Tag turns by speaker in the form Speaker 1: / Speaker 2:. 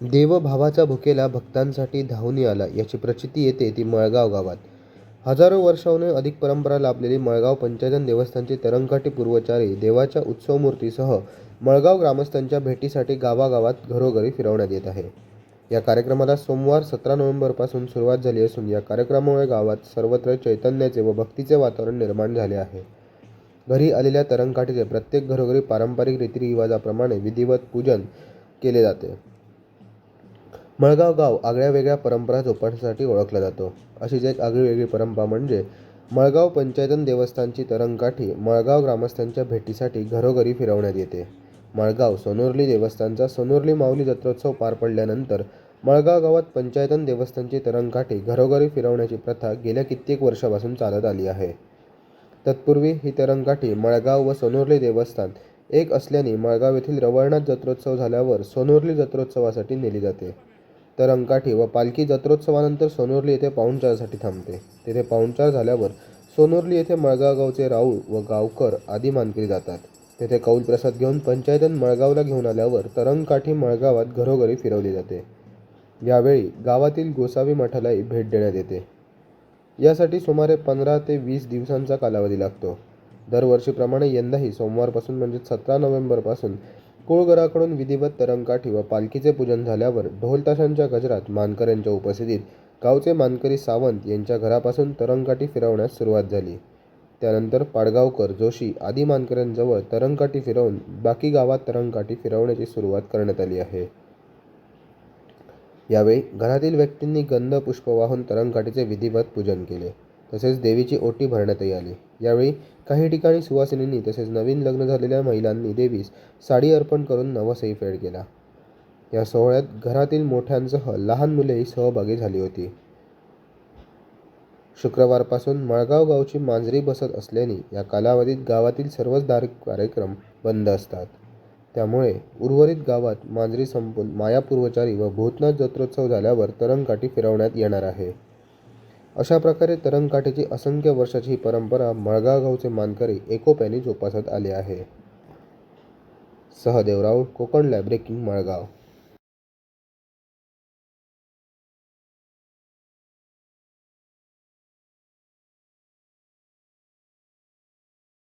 Speaker 1: देवभावाचा भुकेला भक्तांसाठी धावून आला याची प्रचिती येते ती मळगाव गावात. हजारो वर्षाहून अधिक परंपरा लाभलेली मळगाव पंचायतन देवस्थानची तरंगकाठी पूर्वचारी देवाच्या उत्सवमूर्तीसह मळगाव ग्रामस्थांच्या भेटीसाठी गावागावात घरोघरी फिरवण्यात येत आहे. या कार्यक्रमाला सोमवार सतरा नोव्हेंबरपासून सुरुवात झाली असून या कार्यक्रमामुळे गावात सर्वत्र चैतन्याचे व भक्तीचे वातावरण निर्माण झाले आहे. घरी आलेल्या तरंगकाठीचे प्रत्येक घरोघरी पारंपरिक रीतिरिवाजाप्रमाणे विधिवत पूजन केले जाते. मळगाव गाव आगळ्या वेगळ्या परंपरा जोपासण्यासाठी ओळखला जातो. अशीच एक आगळीवेगळी परंपरा म्हणजे मळगाव पंचायतन देवस्थानची तरंगकाठी मळगाव ग्रामस्थांच्या भेटीसाठी घरोघरी फिरवण्यात येते. मळगाव सोनुर्ली देवस्थानचा सोनुर्ली माऊली जत्रोत्सव पार पडल्यानंतर मळगाव गावात पंचायतन देवस्थानची तरंगकाठी घरोघरी फिरवण्याची प्रथा गेल्या कित्येक वर्षापासून चालत आली आहे. तत्पूर्वी ही तरंगकाठी मळगाव व सोनूर्ली देवस्थान एक असल्याने मळगाव येथील रवळनाथ जत्रोत्सव झाल्यावर सोनुर्ली जत्रोत्सवासाठी नेली जाते. तरंगकाठी व पालखी जत्रोत्सवानंतर सोनोर्ली येथे पाहुणचारसाठी थांबते. तेथे पाहुणचार झाल्यावर सोनोर्ली येथे मळगावगावचे राऊळ व गावकर आदी मानकरी जातात. तेथे कौल प्रसाद घेऊन पंचायतन मळगावला घेऊन आल्यावर तरंगकाठी मळगावात घरोघरी फिरवली जाते. यावेळी गावातील गोसावी मठालाही भेट देण्यात येते. यासाठी सुमारे पंधरा ते वीस दिवसांचा कालावधी लागतो. दरवर्षीप्रमाणे यंदाही सोमवारपासून म्हणजे सतरा नोव्हेंबरपासून कुळगराकडून विधिवत तरंगकाठी व पालखीचे पूजन झाल्यावर ढोलताशांच्या गजरात मानकऱ्यांच्या उपस्थितीत गावचे मानकरी सावंत यांच्या घरापासून तरंगकाठी फिरवण्यास सुरुवात झाली. त्यानंतर पाडगावकर जोशी आदी मानकऱ्यांजवळ तरंगकाठी फिरवून बाकी गावात तरंगकाठी फिरवण्याची सुरुवात करण्यात आली आहे. यावेळी घरातील व्यक्तींनी गंध पुष्प वाहून तरंगकाठीचे विधिवत पूजन केले. तसेच देवीची ओटी भरण्यातही आली. यावेळी काही ठिकाणी सुवासिनींनी तसेच नवीन लग्न झालेल्या महिलांनी देवीस साडी अर्पण करून नवसही फेड केला. या सोहळ्यात घरातील मोठ्यांसह लहान मुलेही सहभागी झाली होती. शुक्रवारपासून मळगाव गावची मांजरी बसत असल्याने या कालावधीत गावातील सर्वच धार्मिक कार्यक्रम बंद असतात. त्यामुळे उर्वरित गावात मांजरी संपून मायापूर्वचारी व भूतनाथ जत्रोत्सव झाल्यावर तरंगकाठी फिरवण्यात येणार आहे. अशा प्रकारे तरंगकाठीची असंख्य वर्षाची ही परंपरा मळगावगावचे मानकरी एकोप्याने जोपासत आले आहे. सहदेवराव कोकण लॅब्रेकिंग मळगाव.